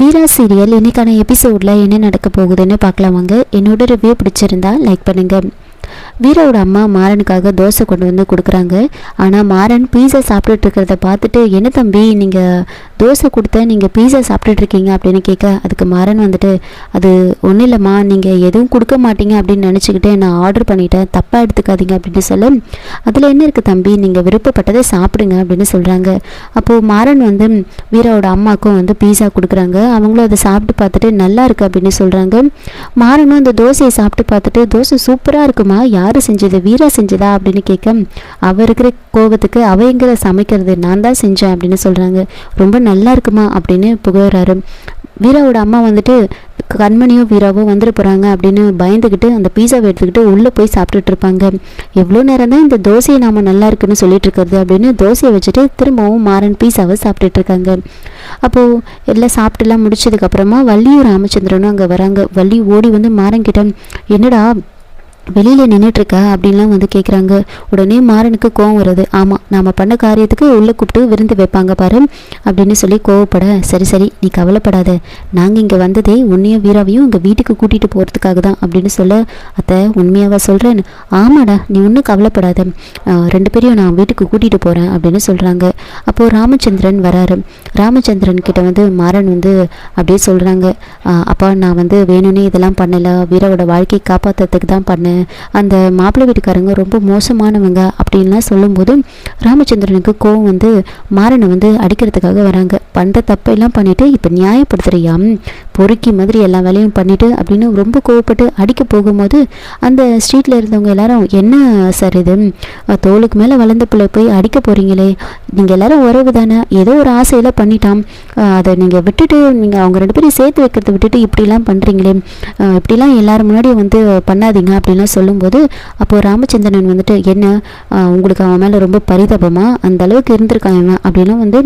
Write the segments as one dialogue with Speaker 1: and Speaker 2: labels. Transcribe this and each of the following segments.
Speaker 1: வீரா serial இன்னைக்கான எபிசோடில் என்ன நடக்க போகுதுன்னு பார்க்கலாம் வாங்க என்னோட ரிவ்யூ பிடிச்சிருந்தா லைக் பண்ணுங்கள் வீராவோட அம்மா மாறனுக்காக தோசை கொண்டு வந்து கொடுக்குறாங்க. ஆனால் மாறன் பீஸா சாப்பிட்டுட்டு இருக்கிறத பார்த்துட்டு என்ன தம்பி நீங்கள் தோசை கொடுத்த நீங்கள் பீஸா சாப்பிட்டுட்டு இருக்கீங்க? அப்படின்னு கேட்க அதுக்கு மாறன் வந்துட்டு அது ஒன்றும் இல்லைம்மா நீங்கள் எதுவும் கொடுக்க மாட்டீங்க அப்படின்னு நினச்சிக்கிட்டு நான் ஆர்டர் பண்ணிட்டேன் தப்பாக எடுத்துக்காதீங்க அப்படின்னு சொல்ல. அதில் என்ன இருக்குது தம்பி நீங்கள் விருப்பப்பட்டதை சாப்பிடுங்க அப்படின்னு சொல்கிறாங்க அப்போது மாறன் வந்து வீராவோட அம்மாவுக்கும் வந்து பீஸா கொடுக்குறாங்க. அவங்களும் அதை சாப்பிட்டு பார்த்துட்டு நல்லா இருக்குது அப்படின்னு சொல்கிறாங்க மாறனும் அந்த தோசையை சாப்பிட்டு பார்த்துட்டு தோசை சூப்பராக இருக்குமா? யார் செஞ்சது? வீரா செஞ்சதா? அப்படின்னு கேட்க அவர் இருக்கிற கோபத்துக்கு அவங்கிற சமைக்கிறது? நான் தான் செஞ்சேன் அப்படின்னு சொல்கிறாங்க ரொம்ப நல்லா இருக்குமா? அப்படின்னு புகழறாரு. வீராவோட அம்மா வந்துட்டு கண்மணியும் வீராவும் வந்துட்டு போகிறாங்க அப்படின்னு பயந்துக்கிட்டு அந்த பீஸாவை எடுத்துக்கிட்டு உள்ளே போய் சாப்பிட்டுட்டு இருப்பாங்க. எவ்வளோ நேரம் தான் இந்த தோசையை நாம் நல்லா இருக்குன்னு சொல்லிட்டு இருக்கிறது அப்படின்னு தோசையை வச்சுட்டு திரும்பவும் மாறன் பீஸாவை சாப்பிட்டுட்டு இருக்காங்க. அப்போது எல்லாம் சாப்பிட்டுலாம் முடிச்சதுக்கப்புறமா வள்ளியும் ராமச்சந்திரனும் அங்கே வராங்க. வள்ளி ஓடி வந்து மாறன் கிட்ட என்னடா வெளியில் நின்றுட்டுருக்க அப்படின்லாம் வந்து கேட்குறாங்க உடனே மாறனுக்கு கோவம் வருது. ஆமாம் நாம் பண்ண காரியத்துக்கு உள்ளே கூப்பிட்டு விருந்து வைப்பாங்க பாரு அப்படின்னு சொல்லி கோவப்பட சரி சரி நீ கவலைப்படாத. நாங்கள் இங்கே வந்ததே உன்னையும் வீராவையும் இங்கே வீட்டுக்கு கூட்டிகிட்டு போகிறதுக்காக தான் அப்படின்னு சொல்ல அத்தை உண்மையாவா சொல்கிறேன் ஆமாடா நீ ஒன்றும் கவலைப்படாத. ரெண்டு பேரையும் நான் வீட்டுக்கு கூட்டிகிட்டு போகிறேன் அப்படின்னு சொல்கிறாங்க அப்போது ராமச்சந்திரன் வராரு. ராமச்சந்திரன் கிட்ட வந்து மாறன் வந்து அப்படியே சொல்கிறாங்க அப்பா நான் வந்து வேணும்னே இதெல்லாம் பண்ணலை. வீராவோட வாழ்க்கையை காப்பாற்றுறதுக்கு தான் பண்ணேன். அந்த மாப்பிள்ளை வீட்டுக்காரங்க ரொம்ப மோசமானவங்க அப்படின்லாம் சொல்லும்போது ராமச்சந்திரனுக்கு கோவம் வந்து மாறனை வந்து அடிக்கிறதுக்காக வராங்க. பண்ணுற தப்பெல்லாம் பண்ணிவிட்டு இப்போ நியாயப்படுத்துறியா? பொறுக்கி மாதிரி எல்லா வேலையும் பண்ணிவிட்டு அப்படின்னு ரொம்ப கோவப்பட்டு அடிக்க போகும்போது அந்த ஸ்ட்ரீட்டில் இருந்தவங்க எல்லாரும் என்ன சார் இது? தோலுக்கு மேலே வளர்ந்த பிள்ளை போய் அடிக்க போகிறீங்களே நீங்கள் எல்லாரும் உறவு தானே. ஏதோ ஒரு ஆசையில் பண்ணிட்டான் அதை நீங்கள் விட்டுட்டு நீங்கள் அவங்க ரெண்டு பேரும் சேர்த்து வைக்கிறத விட்டுட்டு இப்படிலாம் பண்ணுறீங்களே இப்படிலாம் எல்லாரும் முன்னாடி வந்து பண்ணாதீங்க அப்படின்லாம் சொல்லும்போது அப்போது ராமச்சந்திரன் வந்துட்டு என்ன? உங்களுக்கு அவன் மேலே ரொம்ப பரிதாபமாக அந்த அளவுக்கு இருந்திருக்கான் இவன். அப்படின்லாம் வந்து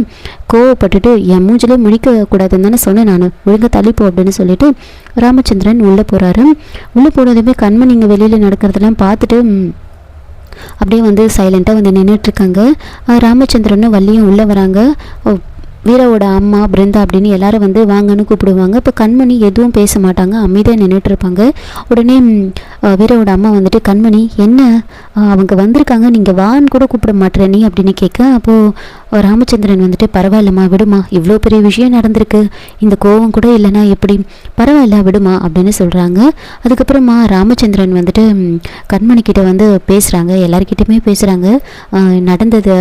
Speaker 1: கோவப்பட்டுட்டு என் மூஞ்சிலே முடிக்கக்கூடாதுன்னு தானே சொன்னேன் நான். ஒழுங்காக தள்ளிப்போ அப்படின்னு சொல்லிட்டு ராமச்சந்திரன் உள்ளே போகிறாரு உள்ளே போனதுமே கண்மணி இங்கே வெளியில் நடக்கிறதெல்லாம் பார்த்துட்டு அப்படியே வந்து சைலண்ட்டாக வந்து நின்றுட்டுருக்காங்க ராமச்சந்திரனும் வள்ளியும் உள்ளே வராங்க. வீராவோட அம்மா பிருந்தா அப்படின்னு எல்லாரும் வந்து வாங்கன்னு கூப்பிடுவாங்க. இப்போ கண்மணி எதுவும் பேச மாட்டாங்க. அமைதியாக நின்றுட்டு இருப்பாங்க உடனே வீரவோட வீராவோட அம்மா வந்துட்டு கண்மணி என்ன? அவங்க வந்திருக்காங்க. நீங்கள் வான்னு கூட கூப்பிட மாட்டேற நீ? அப்படின்னு கேட்க அப்போது ராமச்சந்திரன் வந்துட்டு பரவாயில்லம்மா விடுமா இவ்வளோ பெரிய விஷயம் நடந்திருக்கு. இந்த கோவம் கூட இல்லைன்னா எப்படி? பரவாயில்ல விடுமா அப்படின்னு சொல்கிறாங்க அதுக்கப்புறமா ராமச்சந்திரன் வந்துட்டு கண்மணிக்கிட்ட கண்மணி கிட்ட வந்து பேசுகிறாங்க எல்லார்கிட்டயுமே பேசுகிறாங்க நடந்தது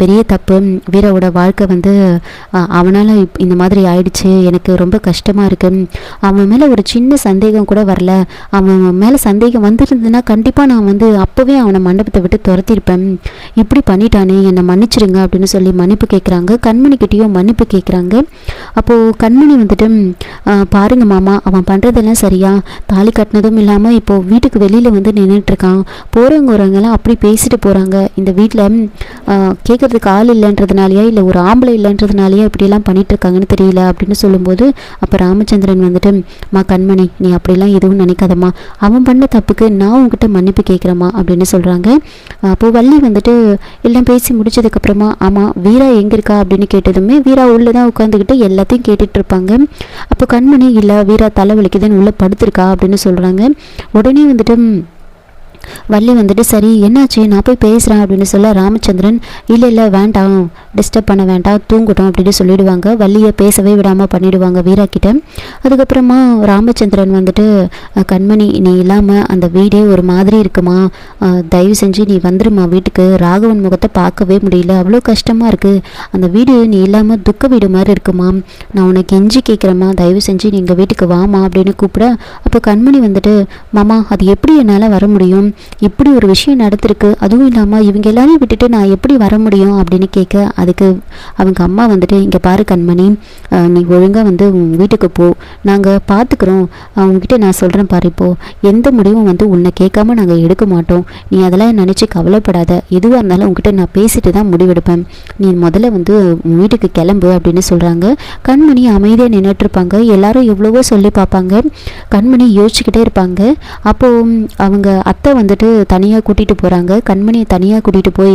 Speaker 1: பெரிய தப்பு வீராவோட வாழ்க்கை வந்து அவனால் இந்த மாதிரி ஆயிடுச்சு எனக்கு ரொம்ப கஷ்டமாக இருக்கு. அவன் மேலே ஒரு சின்ன சந்தேகம் கூட வரல. அவன் மேலே சந்தேகம் வந்திருந்ததுன்னா கண்டிப்பாக நான் வந்து அப்போவே அவனை மண்டபத்தை விட்டு துரத்திருப்பேன். இப்படி பண்ணிட்டானே என்னை மன்னிச்சிடுங்க அப்படின்னு சொல்லி மன்னிப்பு கேட்குறாங்க கண்மணிக்கிட்டேயும் மன்னிப்பு கேட்குறாங்க அப்போது கண்மணி வந்துட்டு பாருங்க மாமா அவன் பண்ணுறதெல்லாம் சரியா? தாலி கட்டினதும் இல்லாமல் இப்போது வீட்டுக்கு வெளியில் வந்து நின்றுட்டுருக்கான் போகிறவங்க வரவங்கெல்லாம் அப்படி பேசிட்டு போகிறாங்க இந்த வீட்டில் கேட்குறதுக்கு ஆள் இல்லைன்றதுனாலயா இல்லை ஒரு ஆம்பளை இல்லைன்றதுனாலயா இப்படியெல்லாம் பண்ணிட்டுருக்காங்கன்னு தெரியல அப்படின்னு சொல்லும்போது அப்போ ராமச்சந்திரன் வந்துட்டு மா கண்மணி நீ அப்படிலாம் எதுவும் நினைக்காதம்மா. அவன் பண்ண தப்புக்கு நான் உங்ககிட்ட மன்னிப்பு கேட்குறேம்மா அப்படின்னு சொல்கிறாங்க அப்போது வள்ளி வந்துட்டு எல்லாம் பேசி முடிச்சதுக்கப்புறமா ஆமாம் வீரா எங்கே இருக்கா? அப்படின்னு கேட்டதுமே வீரா உள்ளே தான் உட்காந்துக்கிட்டு எல்லாத்தையும் கேட்டுட்டு இருப்பாங்க அப்போ கண்மணி இல்லை வீரா தலைவலிக்குதுன்னு உள்ளே படுத்திருக்கா? அப்படின்னு சொல்கிறாங்க உடனே வந்துட்டு வள்ளி வந்துட்டு சரி என்னாச்சு? நான் போய் பேசுகிறேன் அப்படின்னு சொல்ல ராமச்சந்திரன் இல்லை இல்லை வேண்டாம். டிஸ்டர்ப் பண்ண வேண்டாம். தூங்கட்டும் அப்படின்னு சொல்லிடுவாங்க. வள்ளியை பேசவே விடாமல் பண்ணிடுவாங்க வீரா கிட்ட. அதுக்கப்புறமா ராமச்சந்திரன் வந்துட்டு கண்மணி நீ இல்லாமல் அந்த வீடே ஒரு மாதிரி இருக்குமா? தயவு செஞ்சு நீ வந்துருமா வீட்டுக்கு. ராகவன் முகத்தை பார்க்கவே முடியல. அவ்வளோ கஷ்டமாக இருக்குது அந்த வீடு நீ இல்லாமல் துக்க வீடு மாதிரி இருக்குமா? நான் உனக்கு எஞ்சி கேட்குறேம்மா தயவு செஞ்சு நீ எங்கள் வீட்டுக்கு வாமா அப்படின்னு கூப்பிட அப்போ கண்மணி வந்துட்டு மாமா அது எப்படி என்னால் வர முடியும்? இப்படி ஒரு விஷயம் நடந்திருக்கு அதுவும் இல்லாமல் இவங்க எல்லாரையும் விட்டுட்டு நான் எப்படி வர முடியும் அப்படின்னு கேட்க அதுக்கு அவங்க அம்மா வந்துட்டு இங்கே பாரு கண்மணி நீ ஒழுங்காக வந்து உன் வீட்டுக்கு போ. நாங்கள் பார்த்துக்குறோம் உங்ககிட்ட நான் சொல்கிறேன் பாரு இப்போ. எந்த முடிவும் வந்து உன்னை கேட்காம நாங்கள் எடுக்க மாட்டோம். நீ அதெல்லாம் நினச்சி கவலைப்படாத. எதுவாக இருந்தாலும் உங்ககிட்ட நான் பேசிட்டு தான் முடிவெடுப்பேன். நீ முதல்ல வந்து உன் வீட்டுக்கு கிளம்பு அப்படின்னு சொல்கிறாங்க கண்மணி அமைதியாக நின்றுட்டு இருப்பாங்க. எல்லாரும் எவ்வளவோ சொல்லி பார்ப்பாங்க. கண்மணி யோசிச்சுக்கிட்டே இருப்பாங்க. அப்போது அவங்க அத்தை வந்து வந்துட்டு தனியாக கூட்டிகிட்டு போகிறாங்க கண்மணியை தனியாக கூட்டிகிட்டு போய்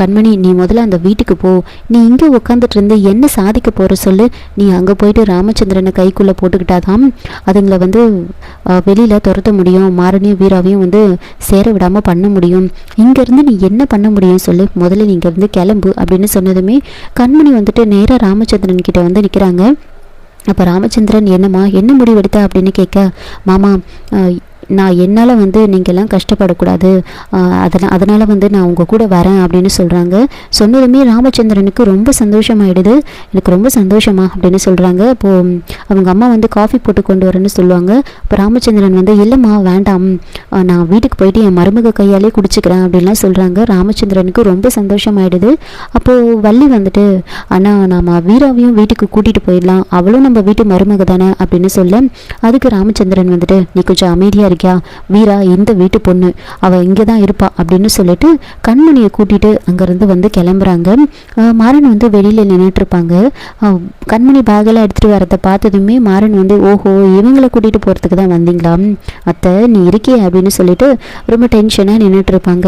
Speaker 1: கண்மணி நீ முதல்ல அந்த வீட்டுக்கு போ. நீ இங்கே உட்காந்துட்டு இருந்து என்ன சாதிக்க போகிற சொல்லு. நீ அங்கே போயிட்டு ராமச்சந்திரனை கைக்குள்ளே போட்டுக்கிட்டாதான் அதுங்களை வந்து வெளியில் துரத்த முடியும். மாரணியும் வீராவையும் வந்து சேர விடாமல் பண்ண முடியும். இங்கேருந்து நீ என்ன பண்ண முடியும் சொல்லு. முதல்ல நீ இங்கேருந்து கிளம்பு அப்படின்னு சொன்னதுமே கண்மணி வந்துட்டு நேராக ராமச்சந்திரன் கிட்ட வந்து நிற்கிறாங்க அப்போ ராமச்சந்திரன் என்னம்மா என்ன முடிவெடுத்த? அப்படின்னு கேட்க மாமா நான் என்னால் வந்து நீங்கள்லாம் கஷ்டப்படக்கூடாது. அதனால் அதனால் வந்து நான் உங்கள் கூட வரேன் அப்படின்னு சொல்கிறாங்க சொன்னதுமே ராமச்சந்திரனுக்கு ரொம்ப சந்தோஷமாயிடுது. எனக்கு ரொம்ப சந்தோஷமா அப்படின்னு சொல்கிறாங்க அப்போது அவங்க அம்மா வந்து காஃபி போட்டு கொண்டு வரேன்னு சொல்லுவாங்க. அப்போ ராமச்சந்திரன் வந்து இல்லைம்மா வேண்டாம். நான் வீட்டுக்கு போயிட்டு என் மருமக கையாலே குடிச்சிக்கிறேன் அப்படின்லாம் சொல்கிறாங்க ராமச்சந்திரனுக்கு ரொம்ப சந்தோஷமாயிடுது. அப்போது வள்ளி வந்துட்டு அண்ணா நாம் வீராவையும் வீட்டுக்கு கூட்டிகிட்டு போயிடலாம். அவளும் நம்ம வீட்டு மருமக தானே அப்படின்னு சொல்ல அதுக்கு ராமச்சந்திரன் வந்துட்டு நீ கொஞ்சம் அமைதியாக இருக்கியா? வீரா இந்த வீட்டு பொண்ணு. அவள் இங்கே தான் இருப்பா அப்படின்னு சொல்லிட்டு கண்மணியை கூட்டிகிட்டு அங்கேருந்து வந்து கிளம்புறாங்க. மாறன் வந்து வெளியில் நின்றுட்டுருப்பாங்க கண்மணி பேகெல்லாம் எடுத்துகிட்டு வரதை பார்த்ததுமே மாறன் வந்து ஓஹோ இவங்களை கூட்டிகிட்டு போகிறதுக்கு தான் வந்தீங்களா? அத்தை நீ இருக்கியே? அப்படின்னு சொல்லிட்டு ரொம்ப டென்ஷனாக நின்றுட்டு இருப்பாங்க.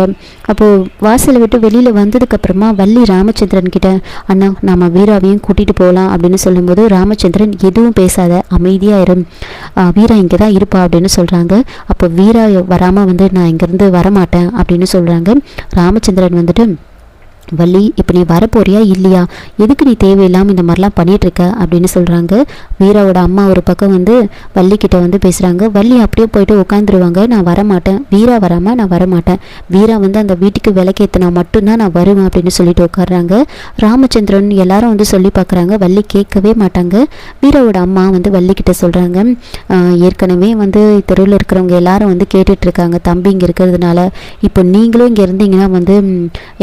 Speaker 1: அப்போது வாசலை விட்டு வெளியில் வந்ததுக்கப்புறமா வள்ளி ராமச்சந்திரன் கிட்ட அண்ணா நம்ம வீராவையும் கூட்டிகிட்டு போகலாம் அப்படின்னு சொல்லும்போது ராமச்சந்திரன் எதுவும் பேசாத அமைதியாக இரு. வீரா இங்கே தான் இருப்பா அப்படின்னு சொல்கிறாங்க அப்போ வீரா வராமல் வந்து நான் இங்கேருந்து வரமாட்டேன் அப்படின்னு சொல்கிறாங்க ராமச்சந்திரன் வந்துட்டு வள்ளி இப்போ நீ வரப்போறியா இல்லையா? எதுக்கு நீ தேவையில்லாமல் இந்த மாதிரிலாம் பண்ணிகிட்ருக்க இருக்க அப்படின்னு சொல்கிறாங்க வீராவோட அம்மா ஒரு பக்கம் வந்து வள்ளிக்கிட்ட வந்து பேசுகிறாங்க வள்ளி அப்படியே போயிட்டு உட்காந்துருவாங்க நான் வரமாட்டேன். வீரா வராமல் நான் வரமாட்டேன். வீரா வந்து அந்த வீட்டுக்கு விளக்கேற்றினா மட்டும்தான் நான் வருவேன் அப்படின்னு சொல்லிட்டு உட்காடுறாங்க ராமச்சந்திரன் எல்லாரும் வந்து சொல்லி பார்க்குறாங்க வள்ளி கேட்கவே மாட்டாங்க. வீராவோட அம்மா வந்து வள்ளிக்கிட்ட சொல்கிறாங்க ஏற்கனவே வந்து தெருவில் இருக்கிறவங்க எல்லாரும் வந்து கேட்டுட்ருக்காங்க தம்பி இங்கே இருக்கிறதுனால. இப்போ நீங்களும் இங்கே இருந்தீங்கன்னா வந்து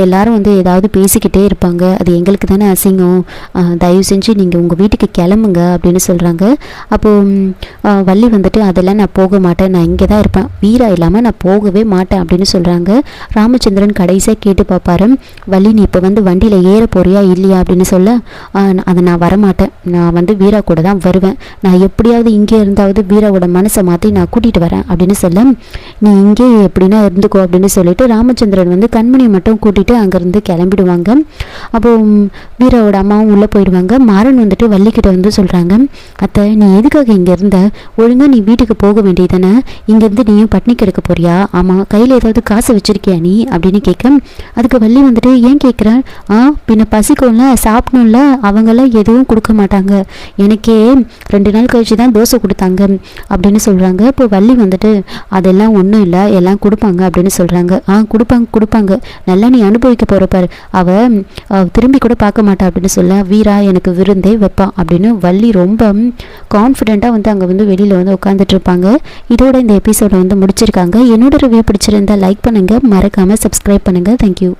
Speaker 1: எல்லாரும் வந்து ஏதாவது பேசிக்கிட்டே இருப்பாங்க. அது எங்களுக்கு தானே அசிங்கம். தயவு செஞ்சு நீங்கள் உங்கள் வீட்டுக்கு கிளம்புங்க அப்படின்னு சொல்கிறாங்க அப்போது வள்ளி வந்துட்டு அதெல்லாம் நான் போக மாட்டேன். நான் இங்கே தான் இருப்பேன். வீரா இல்லாமல் நான் போகவே மாட்டேன். அப்படின்னு சொல்கிறாங்க ராமச்சந்திரன் கடைசியாக கேட்டு பார்ப்பாரு. வள்ளி நீ இப்போ வந்து வண்டியில் ஏற போறியா இல்லையா? அப்படின்னு சொல்ல நான் அதை நான் வரமாட்டேன். நான் வந்து வீரா கூட தான் வருவேன். நான் எப்படியாவது இங்கே இருந்தாவது வீராவோட மனசை மாற்றி நான் கூட்டிகிட்டு வரேன். அப்படின்னு சொல்ல நீ இங்கே எப்படின்னா இருந்துக்கோ. அப்படின்னு சொல்லிட்டு ராமச்சந்திரன் வந்து கண்மணியை மட்டும் கூட்டிகிட்டு அங்கேருந்து கிளம்பிடுவாங்க. அப்போ ம், வீராவோட அம்மாவும் உள்ளே போயிடுவாங்க. மாறன் வந்துட்டு வள்ளிக்கிட்ட வந்து சொல்கிறாங்க அத்தை நீ எதுக்காக இங்கே இருந்த? ஒழுங்காக நீ வீட்டுக்கு போக வேண்டியதானே? இங்கேருந்து நீயும் பட்னி கிடக்க போறியா? ஆமாம் கையில் ஏதாவது காசு வச்சிருக்கியா நீ? அப்படின்னு கேட்க அதுக்கு வள்ளி வந்துட்டு ஏன் கேட்குற ஆ பின்ன பசிக்கும்ல சாப்பிடணும்ல அவங்களாம் எதுவும் கொடுக்க மாட்டாங்க. எனக்கே ரெண்டு நாள் கழிச்சு தான் தோசை கொடுத்தாங்க அப்படின்னு சொல்கிறாங்க இப்போ வள்ளி வந்துட்டு அதெல்லாம் ஒன்றும் இல்லை எல்லாம் கொடுப்பாங்க அப்படின்னு சொல்கிறாங்க ஆ கொடுப்பாங்க கொடுப்பாங்க. நல்லா நீ அனுபவிக்க போகிற பாரு. அவ திரும்பி கூட பார்க்க மாட்டா அப்படின்னு சொல்ல வீரா எனக்கு விருந்தே வைப்பான் அப்படின்னு வள்ளி ரொம்ப கான்ஃபிடெண்ட்டாக வந்து அங்கே வந்து வெளியில் வந்து உட்காந்துட்டு இருப்பாங்க. இதோட இந்த எபிசோடை வந்து முடிச்சிருக்காங்க. என்னோட ரிவ்யூ பிடிச்சிருந்தா லைக் பண்ணுங்கள் மறக்காமல் சப்ஸ்கிரைப் பண்ணுங்கள் தேங்க்யூ